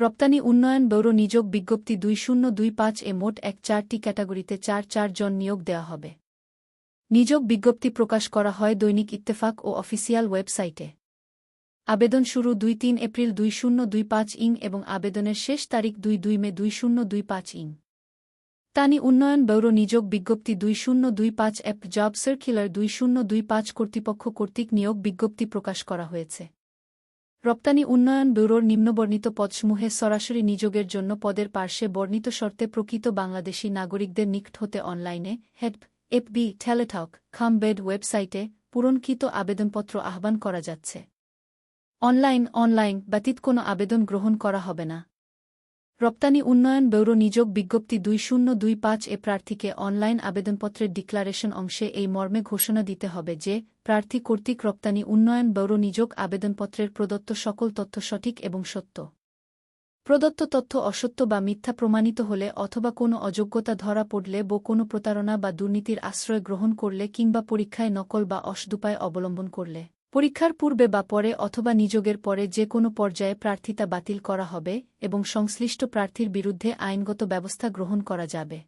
রপ্তানি উন্নয়ন ব্যুরো নিযোগ বিজ্ঞপ্তি দুই শূন্য দুই পাঁচ এ মোট এক চারটি ক্যাটাগরিতে চার চার জন নিয়োগ দেওয়া হবে। নিযোগ বিজ্ঞপ্তি প্রকাশ করা হয় দৈনিক ইত্তেফাক ও অফিসিয়াল ওয়েবসাইটে। আবেদন শুরু দুই তিন এপ্রিল দুই শূন্য দুই পাঁচ ইং এবং আবেদনের শেষ তারিখ দুই দুই মে দুই শূন্য দুই পাঁচ ইং। তানি উন্নয়ন ব্যুরো নিযোগ বিজ্ঞপ্তি দুই শূন্য দুই পাঁচ অ্যাপ জব সার্কুলার দুই শূন্য দুই পাঁচ কর্তৃপক্ষ কর্তৃক নিয়োগ বিজ্ঞপ্তি প্রকাশ করা হয়েছে। রপ্তানি উন্নয়ন ব্যুরোর নিম্নবর্ণিত পদসমূহে সরাসরি নিযোগের জন্য পদের পার্শ্বে বর্ণিত শর্তে প্রকৃত বাংলাদেশী নাগরিকদের নিকট হতে অনলাইনে হেড, এফবি, টেলেটক, খামবেড ওয়েবসাইটে পূরণকৃত আবেদনপত্র আহ্বান করা যাচ্ছে। অনলাইন অনলাইন ব্যতীত কোনো আবেদন গ্রহণ করা হবে না। রপ্তানি উন্নয়ন ব্যুরো নিযোগ বিজ্ঞপ্তি দুই শূন্য দুই পাঁচ এ প্রার্থীকে অনলাইন আবেদনপত্রের ডিক্লারেশন অংশে এই মর্মে ঘোষণা দিতে হবে যে, প্রার্থী কর্তৃক রপ্তানি উন্নয়ন ব্যুরো নিযোগ আবেদনপত্রের প্রদত্ত সকল তথ্য সঠিক এবং সত্য। প্রদত্ত তথ্য অসত্য বা মিথ্যা প্রমাণিত হলে অথবা কোনো অযোগ্যতা ধরা পড়লে বা কোনো প্রতারণা বা দুর্নীতির আশ্রয় গ্রহণ করলে কিংবা পরীক্ষায় নকল বা অসদুপায় অবলম্বন করলে। পরীক্ষার পূর্বে বা পরে অথবা নিযোগের পরে যে কোনো পর্যায়ে প্রার্থিতা বাতিল করা হবে এবং সংশ্লিষ্ট প্রার্থীর বিরুদ্ধে আইনগত ব্যবস্থা গ্রহণ করা যাবে।